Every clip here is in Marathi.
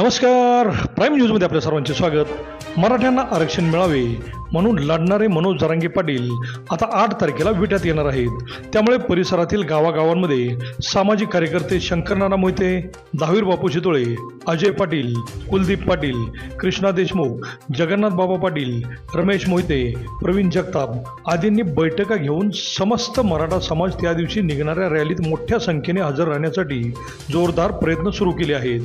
नमस्कार. प्राईम न्यूजमध्ये आपल्या सर्वांचे स्वागत. मराठ्यांना आरक्षण मिळावे. म्हणून लढणारे मनोज जरांगे पाटील आता आठ तारखेला विट्यात येणार आहेत. त्यामुळे परिसरातील गावागावांमध्ये सामाजिक कार्यकर्ते शंकरनाना मोहिते दहावीर बापू शितोळे अजय पाटील कुलदीप पाटील कृष्णा देशमुख जगन्नाथ बाबा पाटील रमेश मोहिते प्रवीण जगताप आदींनी बैठका घेऊन समस्त मराठा समाज त्या दिवशी निघणाऱ्या रॅलीत मोठ्या संख्येने हजर राहण्यासाठी जोरदार प्रयत्न सुरू केले आहेत.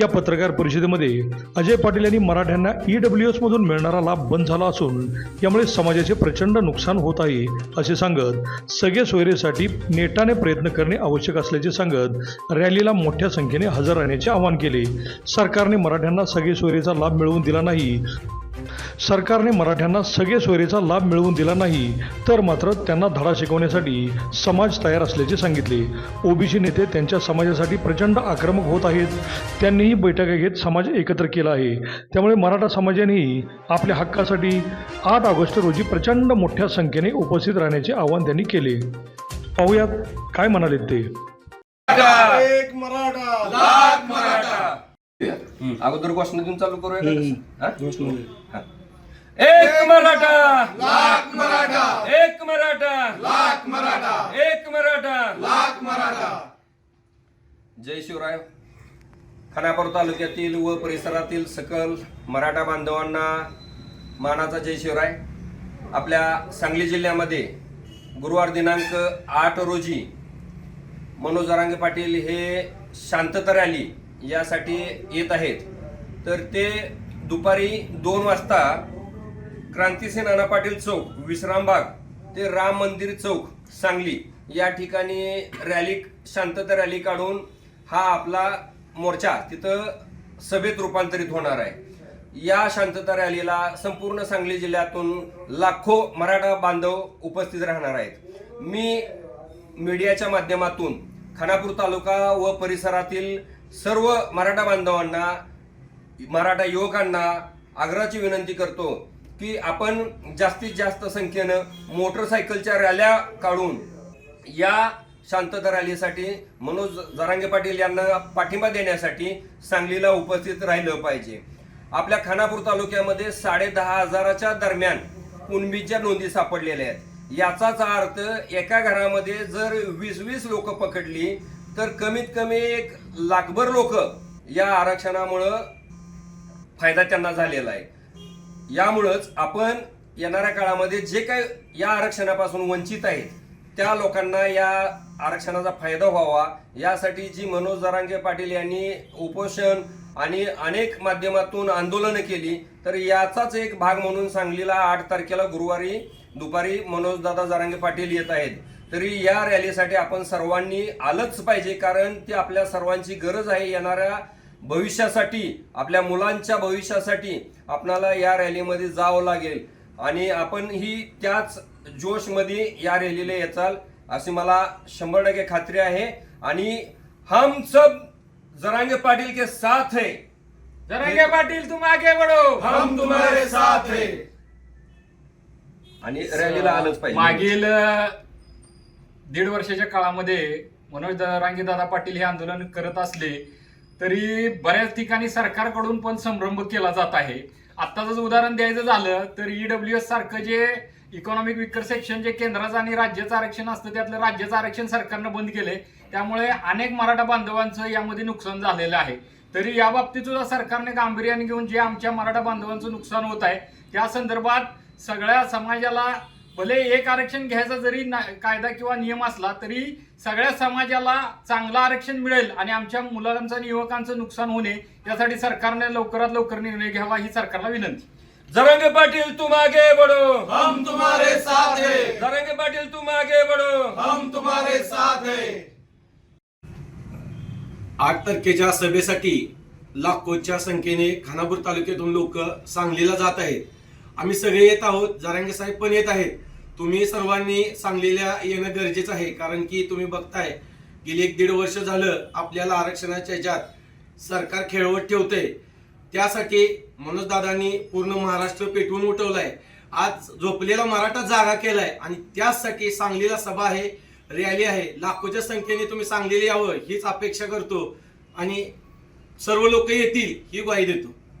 या पत्रकार परिषदेमध्ये अजय पाटील यांनी मराठ्यांना ई डब्ल्यू एसमधून मिळणारा लाभ बंद झाला असून यामुळे समाजाचे प्रचंड नुकसान होत आहे असे सांगत सगळे सोयरेसाठी नेटाने प्रयत्न करणे आवश्यक असल्याचे सांगत रॅलीला मोठ्या संख्येने हजर राहण्याचे आवाहन केले. सरकारने मराठ्यांना सगळे सोयरेचा लाभ मिळवून दिला नाही सरकारने मराठ्यांना सगळे सोयरेचा लाभ मिळवून दिला नाही तर मात्र त्यांना धडा शिकवण्यासाठी समाज तयार असल्याचे सांगितले. ओबीसी नेते त्यांच्या समाजासाठी प्रचंड आक्रमक होत आहेत. त्यांनीही बैठका घेत समाज एकत्र केला आहे. त्यामुळे मराठा समाजानेही आपल्या हक्कासाठी आठ ऑगस्ट रोजी प्रचंड मोठ्या संख्येने उपस्थित राहण्याचे आवाहन त्यांनी केले. पाहुयात काय म्हणाले ते एक मराठा लाख मराठा अगोदर घोषणा देऊन चालू करूया का? हा? हा. एक मराठा. लाख मराठा. एक मराठा. लाख मराठा. एक मराठा. लाख मराठा. जय शिवराय. खानापूर तालुक्यातील व परिसरातील सकल मराठा बांधवांना मानाचा जय शिवराय. आपल्या सांगली जिल्ह्यामध्ये गुरुवार दिनांक आठ रोजी मनोज जरांगे पाटील हे शांतता रॅली यासाठी येत आहेत. तर ते दुपारी दोन वाजता क्रांतिसेन नाना पाटील चौक विश्रामबाग ते राम मंदिर चौक सांगली या ठिकाणी रॅली शांतता रॅली काढून हा आपला मोर्चा तिथं सभेत रूपांतरित होणार आहे. या शांतता रॅलीला संपूर्ण सांगली जिल्ह्यातून लाखो मराठा बांधव उपस्थित राहणार आहेत. मी मीडियाच्या माध्यमातून खानापूर तालुका व परिसरातील सर्व मराठा बांधवांना मराठा युवकांना आग्रहाची विनंती करतो की आपण जास्तीत जास्त संख्येनं मोटरसायकलच्या रॅल्या काढून या शांतता रॅलीसाठी मनोज जरांगे पाटील यांना पाठिंबा देण्यासाठी सांगलीला उपस्थित राहिलं पाहिजे. आपल्या खानापूर तालुक्यामध्ये साडे दहा हजाराच्या दरम्यान कुणबीच्या नोंदी सापडलेल्या आहेत. याचाच अर्थ एका घरामध्ये जर वीस वीस लोक पकडली तर कमीत कमी एक लाखभर लोक या आरक्षणामुळं फायदा त्यांना झालेला आहे. यामुळंच आपण येणाऱ्या काळामध्ये जे काही या आरक्षणापासून वंचित आहेत त्या लोकांना या आरक्षणाचा फायदा व्हावा. यासाठी जी मनोज दरांगे पाटील यांनी उपोषण आणि अनेक माध्यमातून आंदोलनं केली तर याचाच एक भाग म्हणून सांगलीला आठ तारखेला गुरुवारी दुपारी मनोज दादा जरांगे पाटील येत आहेत. तरी या रॅलीसाठी आपण सर्वांनी आलंच पाहिजे कारण ती आपल्या सर्वांची गरज आहे. येणाऱ्या भविष्यासाठी आपल्या मुलांच्या भविष्यासाठी आपणाला या रॅलीमध्ये जावं लागेल. आणि आपण ही त्याच जोशमध्ये या रॅलीला येचाल अशी मला शंभर टक्के खात्री आहे. आणि हम सब जरांगे पाटील के साथ है. जरांगे पाटील तुम आगे बढ़ो हम तुम्हारे साथ है. आणि रॅलीला आलंच पाहिजे. मागील दीड वर्षाच्या काळामध्ये मनोज रांगेदादा पाटील हे आंदोलन करत असले तरी बऱ्याच ठिकाणी सरकारकडून पण संभ्रम केला जात आहे. आत्ताच उदाहरण द्यायचं झालं तर ईडब्ल्यू एस सारखं जे इकॉनॉमिक विकर सेक्शन जे केंद्राचं आणि राज्याचं आरक्षण असतं त्यातलं राज्याचं आरक्षण सरकारनं बंद केलंय. त्यामुळे अनेक मराठा बांधवांचं यामध्ये नुकसान झालेलं आहे. तरी या बाबतीत सुद्धा सरकारने गांभीर्याने घेऊन जे आमच्या मराठा बांधवांचं नुकसान होत आहे त्या संदर्भात सगळ्या समाजाला भले एक आरक्षण घ्यायचा जरी कायदा किंवा नियम असला तरी सगळ्या समाजाला चांगलं आरक्षण मिळेल आणि आमच्या मुलांचं आणि युवकांचं नुकसान होणे यासाठी सरकारने लवकरात लवकर निर्णय घ्यावा ही सरकारला विनंती. जरंगे पाटील तुम आगे बढ़ो हम तुम्हारे साथ हैं. जरंगे पाटील तुम आगे बढ़ो हम तुम्हारे साथ हैं. आठ तारखेच्या सभेसाठी लाखोच्या संख्येने खानापूर तालुक्यातून लोक सांगलीला जात आहेत. आम्ही सगळे येत आहोत जारांगे साहेब पण येत आहेत. तुम्ही सर्वांनी सांगलीला येणं गरजेचं आहे कारण की तुम्ही बघताय गेली एक दीड वर्ष झालं आपल्याला आरक्षणाच्या ह्याच्यात सरकार खेळवत ठेवतंय. त्यासाठी मनोजदादांनी पूर्ण महाराष्ट्र पेटवून उठवलाय. आज झोपलेला मराठा जागा केलाय आणि त्यासाठी सांगलीला सभा आहे रॅली आहे. लाखोच्या संख्येने तुम्ही सांगलीला यावं हीच अपेक्षा करतो. आणि सर्व लोक येतील ही ग्वाही देतो.